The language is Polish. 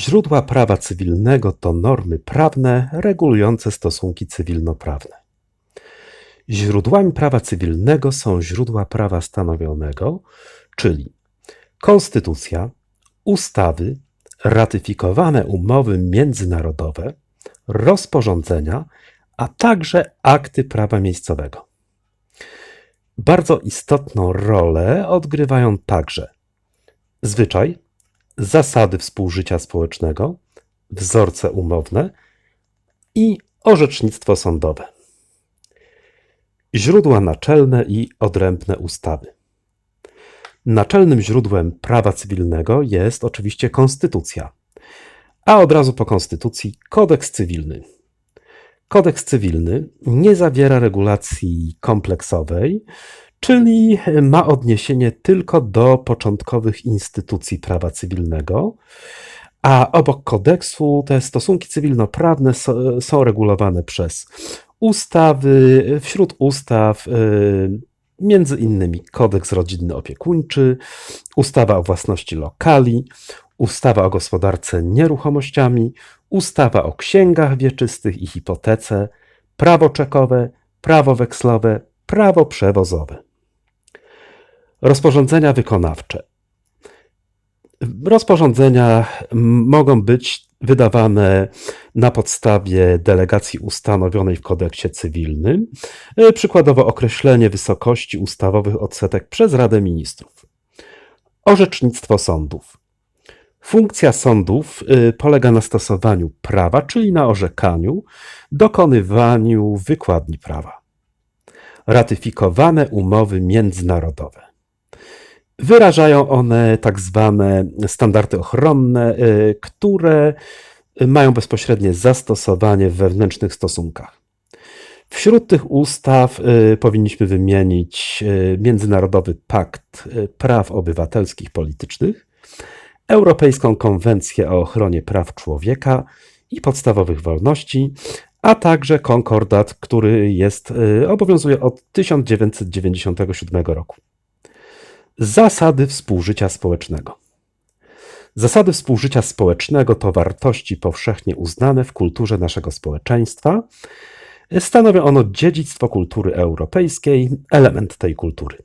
Źródła prawa cywilnego to normy prawne regulujące stosunki cywilnoprawne. Źródłami prawa cywilnego są źródła prawa stanowionego, czyli konstytucja, ustawy, ratyfikowane umowy międzynarodowe, rozporządzenia, a także akty prawa miejscowego. Bardzo istotną rolę odgrywają także zwyczaj, zasady współżycia społecznego, wzorce umowne i orzecznictwo sądowe. Źródła naczelne i odrębne ustawy. Naczelnym źródłem prawa cywilnego jest oczywiście konstytucja, a od razu po konstytucji kodeks cywilny. Kodeks cywilny nie zawiera regulacji kompleksowej, czyli ma odniesienie tylko do początkowych instytucji prawa cywilnego, a obok kodeksu te stosunki cywilnoprawne są regulowane przez ustawy, wśród ustaw y, między innymi kodeks rodzinny opiekuńczy, ustawa o własności lokali, ustawa o gospodarce nieruchomościami, ustawa o księgach wieczystych i hipotece, prawo czekowe, prawo wekslowe, prawo przewozowe. Rozporządzenia wykonawcze. Rozporządzenia mogą być wydawane na podstawie delegacji ustanowionej w kodeksie cywilnym, e, przykładowo określenie wysokości ustawowych odsetek przez Radę Ministrów. Orzecznictwo sądów. Funkcja sądów y, polega na stosowaniu prawa, czyli na orzekaniu, dokonywaniu wykładni prawa. Ratyfikowane umowy międzynarodowe. Wyrażają one tak zwane standardy ochronne, y, które mają bezpośrednie zastosowanie w wewnętrznych stosunkach. Wśród tych ustaw y, powinniśmy wymienić y, Międzynarodowy Pakt Praw Obywatelskich Politycznych, Europejską Konwencję o ochronie praw człowieka i podstawowych wolności, a także konkordat, który jest, obowiązuje od 1997 roku. Zasady współżycia społecznego. Zasady współżycia społecznego to wartości powszechnie uznane w kulturze naszego społeczeństwa. Stanowią ono dziedzictwo kultury europejskiej, element tej kultury.